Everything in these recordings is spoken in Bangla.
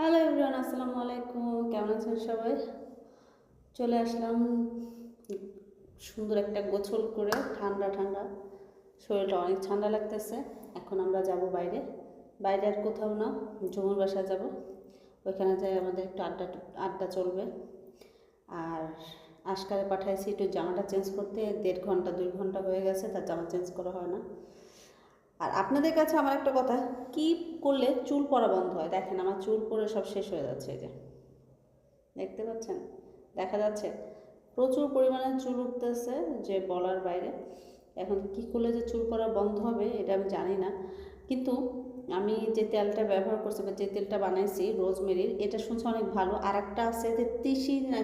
হ্যালো এভরিওয়ান আসসালামু আলাইকুম। কেমন আছেন সবাই? চলে আসলাম সুন্দর একটা গোছল করে, ঠান্ডা ঠান্ডা। শরীরটা অনেক ঠান্ডা লাগতেছে। এখন আমরা যাব বাইরে। বাইরে আর কোথাও না ঝুমুর বাসা যাব। ওইখানে যাই, আমাদের একটু আড্ডা আড্ডা চলবে। আর আজকালে পাঠাইছি একটু জামাটা চেঞ্জ করতে। দেড় ঘণ্টা, দুই ঘণ্টা হয়ে গেছে তার জামা চেঞ্জ করা হয় না। আর আপনাদের কাছে আমার একটা কথা, কি করলে চুল পড়া বন্ধ হয়? দেখেন আমার চুল পড়ে সব শেষ হয়ে যাচ্ছে এই যে। দেখতে পাচ্ছেন? দেখা যাচ্ছে প্রচুর পরিমাণে চুল উঠতেছে যে বলার বাইরে। এখন কি করলে যে চুল পড়া বন্ধ হবে এটা আমি জানি না। কিন্তু আমি যে তেলটা ব্যবহার করছি বা যে তেলটা বানাইছি, রোজমেরির, এটা শুনছি অনেক ভালো। আর একটা আছে যে তিসি না,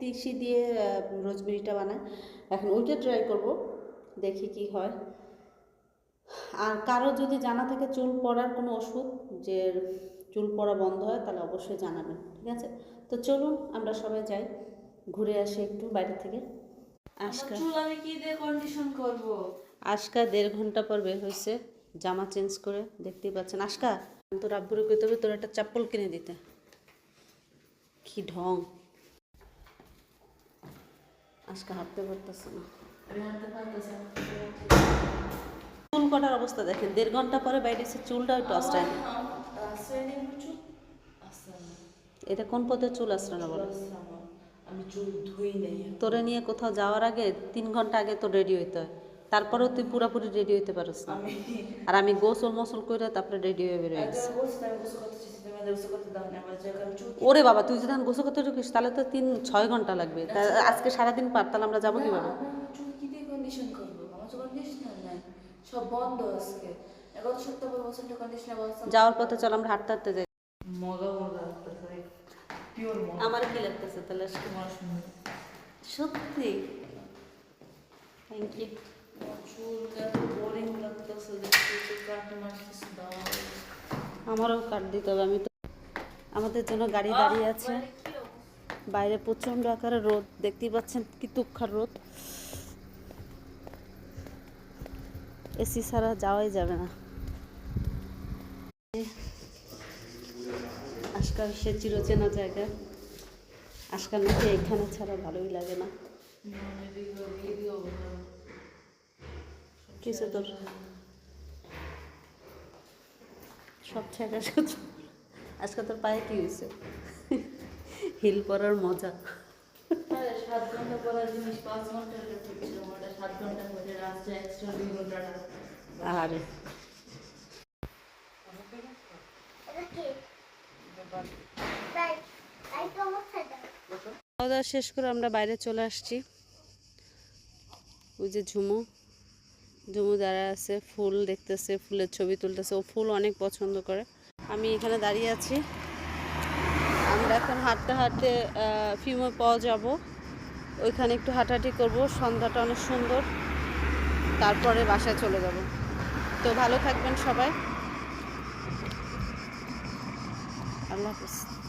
তিসি দিয়ে রোজমেরিটা বানায়। এখন ওইটা ট্রাই করব, দেখি কি হয়। আর কারও যদি জানা থাকে চুল পড়ার কোনো ওষুধ যে চুল পড়া বন্ধ হয় তাহলে অবশ্যই জানাবেন ঠিক আছে? তো চলুন আমরা সবাই যাই ঘুরে আসি একটু বাইরে থেকে। আজকা চুল আমি কি দিয়ে কন্ডিশন করব? আজকা দেড় ঘণ্টা পর বের হয়েছে জামা চেঞ্জ করে দেখতেই পাচ্ছেন। আজকা তোর আব্বুরে কইতে হবে তোর একটা চাপ্পল কিনে দিতে। কি ঢং। আজকা হাঁটতে পারতেছে না। আমি হাঁটতে পারতেছি কটার অবস্থা দেখেন, দেড় ঘণ্টা পরে বাইরে এসে চুলটা একটু আশ্রয় এটা কোন পথে চুল আশ্রয় না বলো চুল তোরে নিয়ে কোথাও যাওয়ার আগে তিন ঘণ্টা আগে তো রেডি হইতে হয়। তারপরেও তুই পুরোপুরি রেডি হইতে পারিস না। আর আমি গোসল মোসল করে তারপরে রেডি হয়ে বেরোয় ওরে বাবা, তুই যদি গোসল করতে ঢুকিস, তাহলে তো তিন, ছয় ঘণ্টা লাগবে। আজকে সারাদিন পার, তাহলে আমরা যাব কীভাবে? সব বন্ধ আজকে। যাওয়ার পথে চল আমরা হাঁটতে হাঁটতে যাই। মজা মজা পিওর মজা। আমার কি লাগতেছে তাহলে? তোমার সত্যি? থ্যাংক ইউ আমারও কাট দিতে হবে আমি তো আমাদের জন্য গাড়ি দাঁড়িয়ে আছে। বাইরে প্রচণ্ড আকারে রোদ দেখতেই পাচ্ছেন কি তুক্ষার রোদ। এসি ছাড়া যাওয়াই যাবে না। আজকাল সে চিরচেনা জায়গা। আজকাল নাকি এখানে ছাড়া ভালোই লাগে না। কিছু তোর সব ছেঁকা শুধু আজকে তোর পায়ে কি হয়েছে? হিল পরার মজা। সাত ঘণ্টা পড়ার জিনিস পাঁচ ঘণ্টা করে রাস্তা এক্সট্রা দুই ঘণ্টা আরে খাওয়া দাওয়া শেষ করে আমরা বাইরে চলে আসছি। ওই যে ঝুমু। ঝুমু দাঁড়ায় আছে, ফুল দেখতেছে, ফুলের ছবি তুলতেছে। ও ফুল অনেক পছন্দ করে। আমি এখানে দাঁড়িয়ে আছি। আমরা এখন হাঁটতে হাঁটতে ফিমো পাওয়া যাব। ওইখানে একটু হাঁটাহাঁটি করব। সন্ধ্যাটা অনেক সুন্দর। তারপরে বাসায় চলে যাব। তো ভালো থাকবেন সবাই। আল্লাহ হাফিজ।